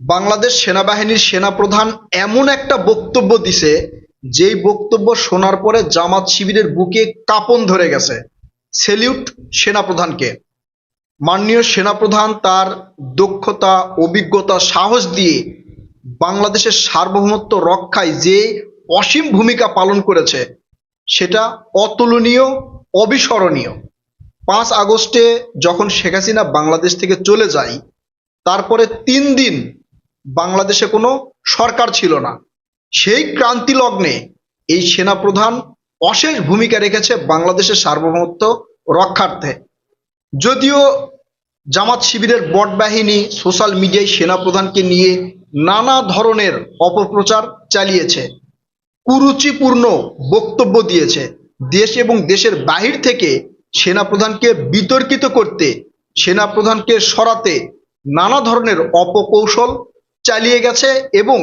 বাংলাদেশ সেনাবাহিনীর সেনাপ্রধান এমন একটা বক্তব্য দিছে, যেই বক্তব্য শোনার পরে জামাত শিবিরের বুকে কাঁপন ধরে গেছে। সেলিউট সেনাপ্রধানকে। মাননীয় সেনাপ্রধান তার দক্ষতা, অভিজ্ঞতা, সাহস দিয়ে বাংলাদেশের সার্বভৌমত্ব রক্ষায় যে অসীম ভূমিকা পালন করেছে, সেটা অতুলনীয়, অবিস্মরণীয়। পাঁচ আগস্টে যখন শেখ হাসিনা বাংলাদেশ থেকে চলে যায়, তারপরে তিন দিন বাংলাদেশে কোনো সরকার ছিল না। সেই ক্রান্তি লগ্নে এই সেনাপ্রধান অশেষ ভূমিকা রেখেছে বাংলাদেশের সার্বভৌমত্ব রক্ষার্থে। যদিও জামাত শিবিরের বট বাহিনী সোশ্যাল মিডিয়ায় সেনাপ্রধানকে নিয়ে নানা ধরনের অপপ্রচার চালিয়েছে, কুরুচিপূর্ণ বক্তব্য দিয়েছে। দেশ এবং দেশের বাহির থেকে সেনাপ্রধানকে বিতর্কিত করতে, সেনাপ্রধানকে সরাতে নানা ধরনের অপকৌশল চালিয়ে গেছে এবং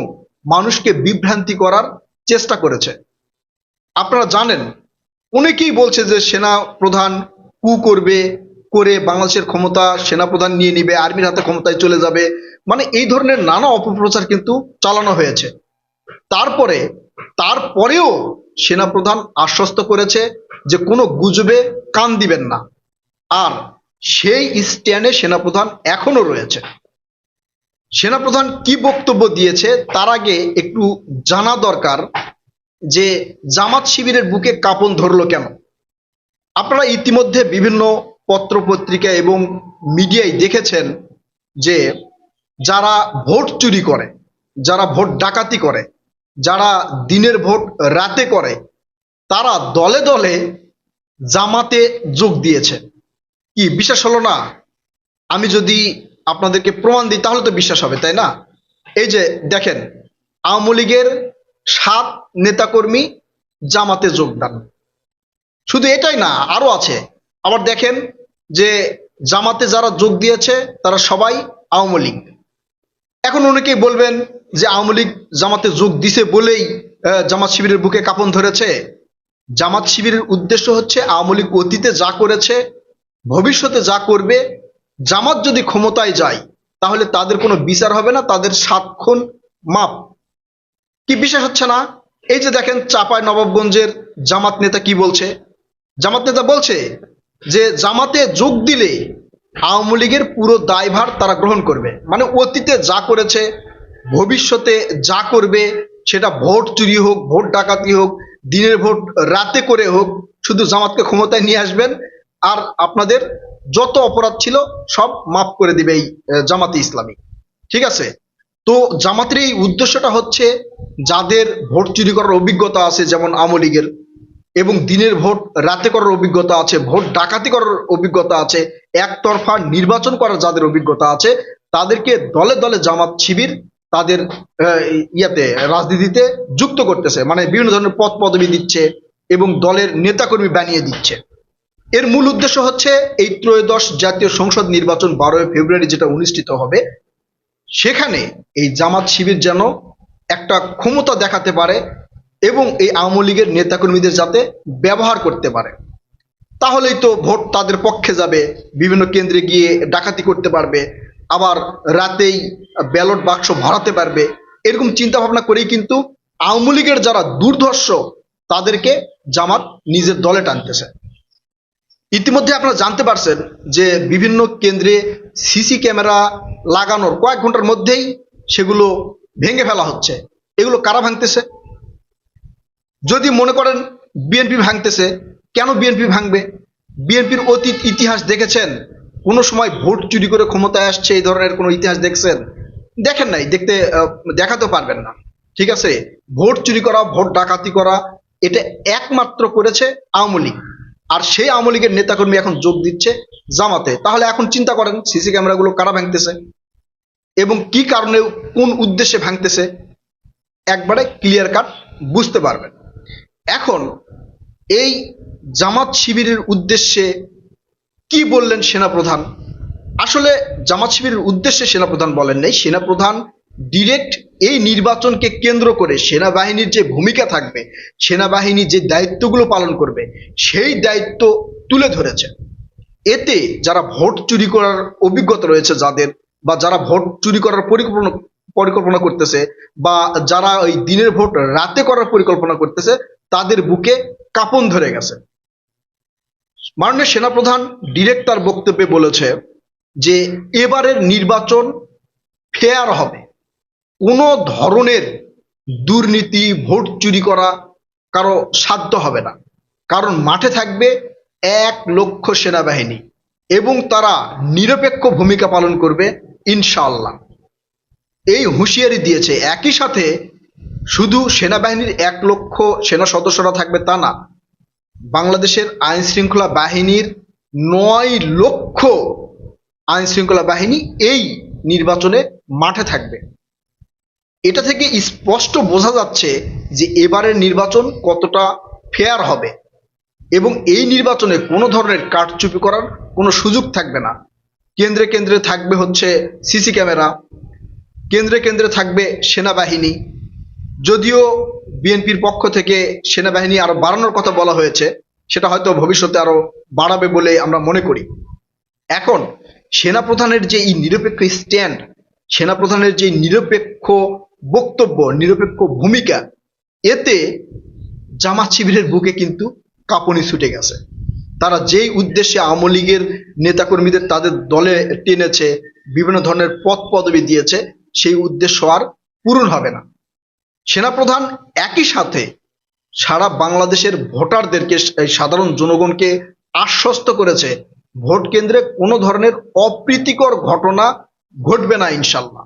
মানুষকে বিভ্রান্তি করার চেষ্টা করেছে। আপনারা জানেন, অনেকেই বলছে যে সেনা প্রধান কু করবে, করে বাংলাদেশের ক্ষমতা সেনাপ্রধান নিয়ে নিবে, আর্মির হাতে ক্ষমতায় চলে যাবে। মানে এই ধরনের নানা অপপ্রচার কিন্তু চালানো হয়েছে। তারপরে, তারপরেও সেনাপ্রধান আশ্বস্ত করেছে যে কোনো গুজবে কান দিবেন না। আর সেই স্ট্যান্ডে সেনাপ্রধান এখনও রয়েছে। সেনাপ্রধান কি বক্তব্য দিয়েছে তার আগে একটু জানা দরকার যে জামাত শিবিরের বুকে কাঁপন ধরলো কেন? আপনারা ইতিমধ্যে বিভিন্ন পত্র পত্রিকা এবং মিডিয়ায় দেখেছেন যে যারা ভোট চুরি করে, যারা ভোট ডাকাতি করে, যারা দিনের ভোট রাতে করে, তারা দলে দলে জামাতে যোগ দিয়েছে। কি, বিশ্বাস হলো না? আমি যদি আপনাদেরকে প্রমাণ দিই, তাহলে তো বিশ্বাস হবে, তাই না? এই যে দেখেন, আওয়ামী লীগের সাত নেতাকর্মী জামাতে যোগদান। শুধু এটাই না, আরও আছে। আবার দেখেন যে জামাতে যারা যোগ দিয়েছে, তারা সবাই আওয়ামী লীগ। এখন অনেকেই বলবেন যে আওয়ামী লীগ জামাতে যোগ দিছে বলেই জামাত শিবিরের বুকে কাঁপন ধরেছে। জামাত শিবিরের উদ্দেশ্য হচ্ছে আওয়ামী লীগ অতীতে যা করেছে, ভবিষ্যতে যা করবে জামাত যদি ক্ষমতায় যায়, তাহলে তাদের কোনো বিচার হবে না, তাদের সাতক্ষণ মাপ। কি বিশ্বাস হচ্ছে না? এই যে দেখেন চাপায় নবাবগঞ্জের জামাত নেতা কি বলছে? জামাত নেতা বলছে যে জামাতে যোগ দিলে আওয়ামী লীগের পুরো দায়ভার তারা গ্রহণ করবে। মানে অতীতে যা করেছে, ভবিষ্যতে যা করবে, সেটা ভোট চুরি হোক, ভোট ডাকাতি হোক, দিনের ভোট রাতে করে হোক, শুধু জামাতকে ক্ষমতায় নিয়ে আসবেন। আর আপনাদের যত অপরাধ ছিল সব মাফ করে দিবে এই জামাতে ইসলামী। ঠিক আছে? তো জামাতের এই উদ্দেশ্যটা হচ্ছে যাদের ভোট চুরি করার অভিজ্ঞতা আছে, যেমন আওয়ামী লীগের, এবং দিনের ভোট, রাতে করার অভিজ্ঞতা আছে, ভোট ডাকাতি করার অভিজ্ঞতা আছে, একতরফা নির্বাচন করার যাদের অভিজ্ঞতা আছে, তাদেরকে দলে দলে জামাত শিবির তাদের ইয়াতে, রাজনীতিতে যুক্ত করতেছে। মানে বিভিন্ন ধরনের পদ পদবি দিচ্ছে এবং দলের নেতাকর্মী বানিয়ে দিচ্ছে। এর মূল উদ্দেশ্য হচ্ছে এই ত্রয়োদশ জাতীয় সংসদ নির্বাচন বারোই ফেব্রুয়ারি যেটা অনুষ্ঠিত হবে, সেখানে এই জামাত শিবির যেন একটা ক্ষমতা দেখাতে পারে এবং এই আওয়ামী লীগের নেতাকর্মীদের যাতে ব্যবহার করতে পারে। তাহলেই তো ভোট তাদের পক্ষে যাবে, বিভিন্ন কেন্দ্রে গিয়ে ডাকাতি করতে পারবে, আবার রাতেই ব্যালট বাক্স ভরাতে পারবে। এরকম চিন্তা ভাবনা করেই কিন্তু আওয়ামী লীগের যারা দুর্ধর্ষ, তাদেরকে জামাত নিজের দলে টানতেছে। ইতিমধ্যে আপনারা জানতে পারছেন যে বিভিন্ন কেন্দ্রে সিসি ক্যামেরা লাগানোর কয়েক ঘণ্টার মধ্যেই সেগুলো ভেঙে ফেলা হচ্ছে। এগুলো কারা ভাঙতেছে? যদি মনে করেন বিএনপি ভাঙতেছে কেন বিএনপি ভাঙবে? বিএনপির অতীত ইতিহাস দেখেছেন? কোনো সময় ভোট চুরি করে ক্ষমতায় আসছে এই ধরনের কোনো ইতিহাস দেখছেন? দেখেন নাই দেখতে আহ, দেখাতেও পারবেন না। ঠিক আছে? ভোট চুরি করা ভোট ডাকাতি করা এটা একমাত্র করেছে আওয়ামী লীগ। আর সেই আওয়ামী লীগের নেতাকর্মী এখন যোগ দিচ্ছে জামাতে। তাহলে এখন চিন্তা করেন, সিসি ক্যামেরাগুলো কারা ভাঙতেছে? এবং কি কারণে, কোন উদ্দেশ্যে ভাঙতেছে? একবারে ক্লিয়ার কাট বুঝতে পারবেন। এখন এই জামাত শিবিরের উদ্দেশ্যে কি বললেন সেনাপ্রধান? আসলে জামাত শিবিরের উদ্দেশ্যে সেনাপ্রধান বলেন নাই। সেনাপ্রধান ডিরেক্ট এই নির্বাচনকে কেন্দ্র করে সেনাবাহিনীর যে ভূমিকা থাকবে সেনাবাহিনী যে দায়িত্বগুলো পালন করবে, সেই দায়িত্ব তুলে ধরেছে। এতে যারা ভোট চুরি করার অভিজ্ঞতা রয়েছে যাদের, বা যারা ভোট চুরি করার পরিকল্পনা পরিকল্পনা করতেছে, বা যারা ওই দিনের ভোট রাতে করার পরিকল্পনা করতেছে, তাদের বুকে কাঁপন ধরে গেছে। মাননীয় সেনাপ্রধান ডিরেক্ট তার বক্তব্যে বলেছে যে, এবারের নির্বাচন ফেয়ার হবে। কোনো ধরনের দুর্নীতি, ভোট চুরি করা কারও সাধ্য হবে না। কারণ মাঠে থাকবে এক লক্ষ সেনাবাহিনী এবং তারা নিরপেক্ষ ভূমিকা পালন করবে ইনশাআল্লাহ। এই হুঁশিয়ারি দিয়েছে। একই সাথে শুধু সেনাবাহিনীর এক লক্ষ সেনা সদস্যরা থাকবে তা না, বাংলাদেশের আইন শৃঙ্খলা বাহিনীর নয় লক্ষ আইন শৃঙ্খলা বাহিনী এই নির্বাচনে মাঠে থাকবে। এটা থেকে স্পষ্ট বোঝা যাচ্ছে যে এবারের নির্বাচন কতটা ফেয়ার হবে। এবং এই নির্বাচনে কোনো ধরনের কারচুপি করার কোনো সুযোগ থাকবে না। কেন্দ্রে কেন্দ্রে থাকবে হচ্ছে সিসি ক্যামেরা, কেন্দ্রে কেন্দ্রে থাকবে সেনাবাহিনী। যদিও বিএনপির পক্ষ থেকে সেনাবাহিনী আরও বাড়ানোর কথা বলা হয়েছে, সেটা হয়তো ভবিষ্যতে আরও বাড়াবে বলে আমরা মনে করি। এখন সেনাপ্রধানের যে এই নিরপেক্ষ স্ট্যান্ড সেনাপ্রধানের যে নিরপেক্ষ বক্তব্য, নিরপেক্ষ ভূমিকা, এতে জামাত শিবিরের বুকে কিন্তু কাঁপুনি ছুটে গেছে। তারা যেই উদ্দেশ্যে আওয়ামী লীগের নেতাকর্মীদের তাদের দলে টেনেছে, বিভিন্ন ধরনের পদ পদবি দিয়েছে, সেই উদ্দেশ্য আর পূরণ হবে না। সেনাপ্রধান একই সাথে সারা বাংলাদেশের ভোটারদেরকে সাধারণ জনগণকে আশ্বস্ত করেছে, ভোট কেন্দ্রে কোনো ধরনের অপ্রীতিকর ঘটনা ঘটবে না ইনশাল্লাহ।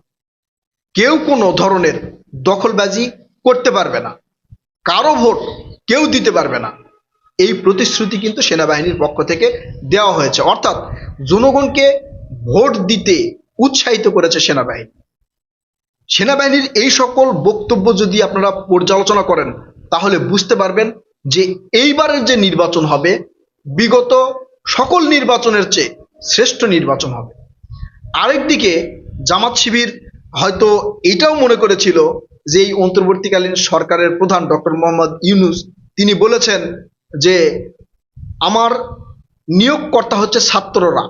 কেউ কোনো ধরনের দখলবাজি করতে পারবে না। কারও ভোট কেউ দিতে পারবে না। এই প্রতিশ্রুতি কিন্তু সেনাবাহিনীর পক্ষ থেকে দেওয়া হয়েছে। অর্থাৎ জনগণকে ভোট দিতে উৎসাহিত করেছে সেনাবাহিনী। সেনাবাহিনীর এই সকল বক্তব্য যদি আপনারা পর্যালোচনা করেন, তাহলে বুঝতে পারবেন যে এইবারের যে নির্বাচন হবে, বিগত সকল নির্বাচনের চেয়ে শ্রেষ্ঠ নির্বাচন হবে। আরেকদিকে জামাত শিবির হয়তো এটাও মনে করেছিল যে এই অন্তর্বর্তীকালীন সরকারের প্রধান ডক্টর মোহাম্মদ ইউনুস, তিনি বলেছেন যে আমার নিয়োগকর্তা হচ্ছে ছাত্ররা।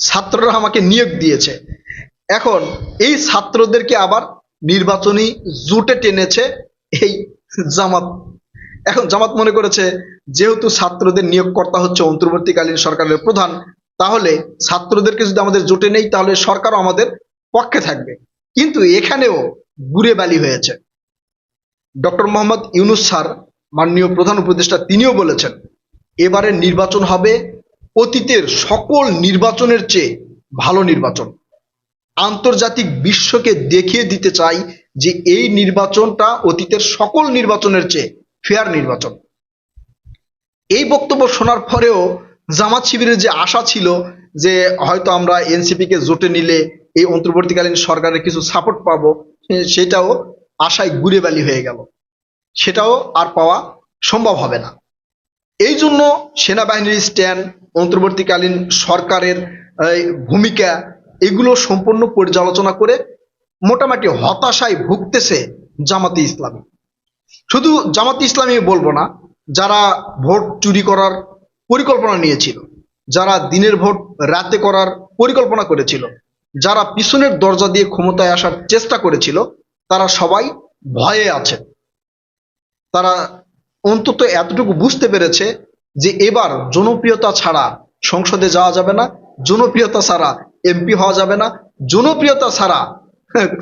ছাত্ররা আমাকে নিয়োগ দিয়েছে। এখন এই ছাত্রদেরকে আবার নির্বাচনী জোটে টেনেছে এই জামাত। এখন জামাত মনে করেছে, যেহেতু ছাত্রদের নিয়োগকর্তা হচ্ছে অন্তর্বর্তীকালীন সরকারের প্রধান, তাহলে ছাত্রদেরকে যদি আমাদের জোটে নেই, তাহলে সরকারও আমাদের পক্ষে থাকবে। কিন্তু এখানেও গুড়ে বালি হয়েছে। ডক্টর মোহাম্মদ ইউনুস স্যার, মাননীয় প্রধান উপদেষ্টা, তিনিও বলেছেন এবারের নির্বাচন হবে অতীতের সকল নির্বাচনের চেয়ে ভালো নির্বাচন। আন্তর্জাতিক বিশ্বকে দেখিয়ে দিতে চাই যে এই নির্বাচনটা অতীতের সকল নির্বাচনের চেয়ে ফেয়ার নির্বাচন। এই বক্তব্য শোনার পরেও জামাত শিবিরের যে আশা ছিল যে হয়তো আমরা এনসিপি কে জোটে নিলে এই অন্তর্বর্তীকালীন সরকারের কিছু সাপোর্ট পাবো সেটাও আশায় ঘুরে বালি হয়ে গেল। সেটাও আর পাওয়া সম্ভব হবে না। এই জন্য সেনাবাহিনীর স্ট্যান্ড অন্তর্বর্তীকালীন সরকারের ভূমিকা, এগুলো সম্পূর্ণ পর্যালোচনা করে মোটামুটি হতাশায় ভুগতেছে জামাতে ইসলামী। শুধু জামাতে ইসলামী বলব না, যারা ভোট চুরি করার পরিকল্পনা নিয়েছিল, যারা দিনের ভোট রাতে করার পরিকল্পনা করেছিল যারা পিছনের দরজা দিয়ে ক্ষমতায় আসার চেষ্টা করেছিল, তারা সবাই ভয়ে আছে। তারা অন্তত এতটুকু বুঝতে পেরেছে যে এবার জনপ্রিয়তা ছাড়া সংসদে যাওয়া যাবে না, জনপ্রিয়তা ছাড়া এমপি হওয়া যাবে না, জনপ্রিয়তা ছাড়া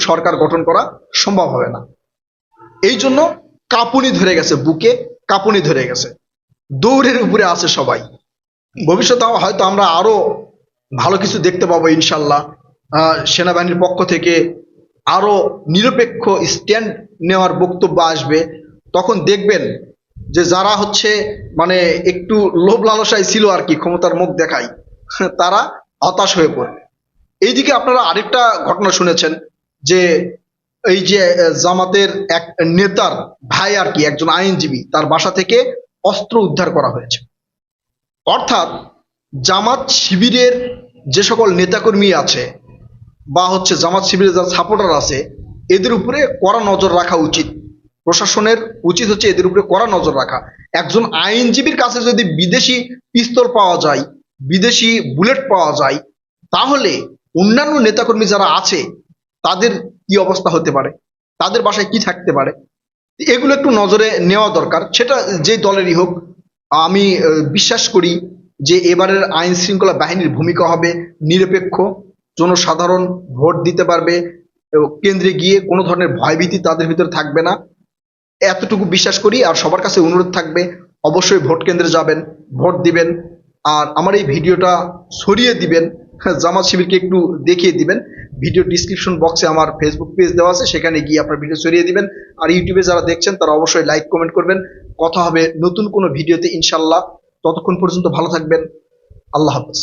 সরকার গঠন করা সম্ভব হবে না। এই জন্য কাঁপুনি ধরে গেছে বুকে, কাঁপুনি ধরে গেছে। দৌড়ের উপরে আছে সবাই। ভবিষ্যতে হয়তো আমরা আরও ভালো কিছু দেখতে পাবো ইনশাল্লাহ। সেনাবাহিনীর পক্ষ থেকে আরও নিরপেক্ষ স্ট্যান্ড নেওয়ার বক্তব্য আসবে। তখন দেখবেন যে যারা হচ্ছে মানে একটু লোভ লালসায় ছিল আর কি, ক্ষমতার মুখ দেখায়, তারা হতাশ হয়ে পড়বে। এইদিকে আপনারা আরেকটা ঘটনা শুনেছেন যে এই যে জামাতের এক নেতার ভাই আর কি, একজন আইনজীবী, তার বাসা থেকে অস্ত্র উদ্ধার করা হয়েছে। অর্থাৎ জামাত শিবিরের যে সকল নেতাকর্মী আছে বা হচ্ছে জামাত শিবিরের যারা সাপোর্টার আছে, এদের উপরে কড়া নজর রাখা উচিত। প্রশাসনের উচিত হচ্ছে এদের উপরে কড়া নজর রাখা। একজন আইনজীবীর কাছে যদি বিদেশি পিস্তল পাওয়া যায়, বিদেশি বুলেট পাওয়া যায়, তাহলে অন্যান্য নেতাকর্মী যারা আছে, তাদের কি অবস্থা হতে পারে? তাদের বাসায় কি থাকতে পারে? এগুলো একটু নজরে নেওয়া দরকার। সেটা যে দলেরই হোক, আমি বিশ্বাস করি যে এবারের আইন শৃঙ্খলা বাহিনীর ভূমিকা হবে নিরপেক্ষ জনসাধারণ ভোট দিতে পারবে এবং কেন্দ্রে গিয়ে কোনো ধরনের ভয়ভীতি তাদের ভিতরে থাকবে না। এতটুকু বিশ্বাস করি আর সবার কাছে অনুরোধ থাকবে অবশ্যই ভোট কেন্দ্রে যাবেন ভোট দিবেন আর আমার এই ভিডিওটা ছড়িয়ে দিবেন হ্যাঁ, জামাত শিবিরকে একটু দেখিয়ে দিবেন। ভিডিও ডিসক্রিপশন বক্সে আমার ফেসবুক পেজ দেওয়া আছে সেখানে গিয়ে আপনার ভিডিও ছড়িয়ে দিবেন। আর ইউটিউবে যারা দেখছেন তারা অবশ্যই লাইক কমেন্ট করবেন। কথা হবে নতুন কোনো ভিডিওতে ইনশাল্লাহ ততক্ষণ পর্যন্ত ভালো থাকবেন। আল্লাহ হাফেজ।